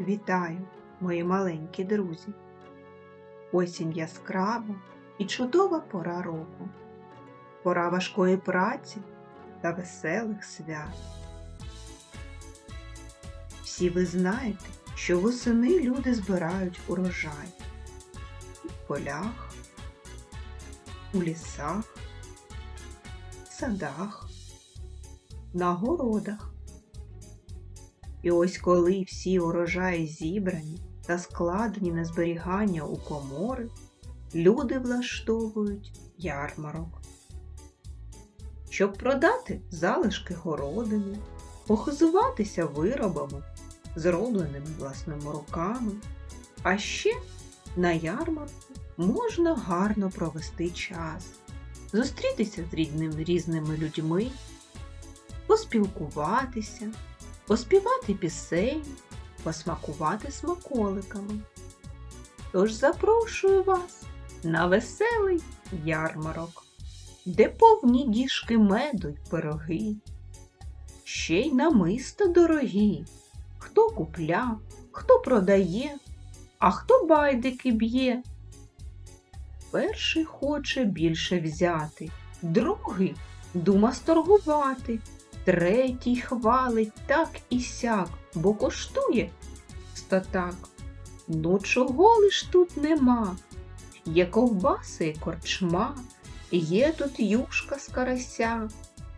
Вітаю, мої маленькі друзі! Осінь яскрава і чудова пора року, пора важкої праці та веселих свят. Всі ви знаєте, що восени люди збирають урожай в полях, у лісах, садах, на городах. І ось коли всі урожаї зібрані та складені на зберігання у комори, люди влаштовують ярмарок. Щоб продати залишки городини, похизуватися виробами, зробленими власними руками, а ще на ярмарку можна гарно провести час, зустрітися з рідними різними людьми, поспілкуватися поспівати пісень, посмакувати смаколиками. Тож запрошую вас на веселий ярмарок, де повні діжки меду й пироги, ще й намисто дорогі, хто купля, хто продає, а хто байдики б'є. Перший хоче більше взяти, другий дума сторгувати. Третій хвалить так і сяк, бо коштує ста так. Ну чого лиш тут нема? Є ковбаси і корчма, є тут юшка з карася,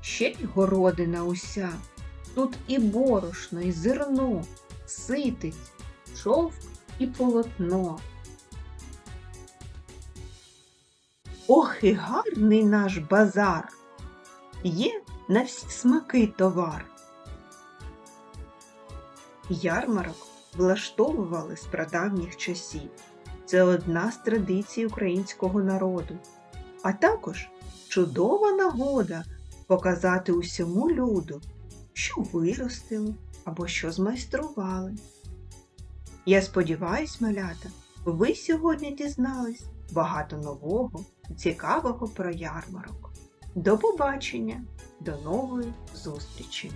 ще й городина уся. Тут і борошно, і зерно, ситиць, шовк і полотно. Ох, і гарний наш базар! Є на всі смаки товар. Ярмарок влаштовували з прадавніх часів. Це одна з традицій українського народу, а також чудова нагода показати усьому люду, що виростили або що змайстрували. Я сподіваюсь, малята, ви сьогодні дізнались багато нового цікавого про ярмарок. До побачення! До нової зустрічі!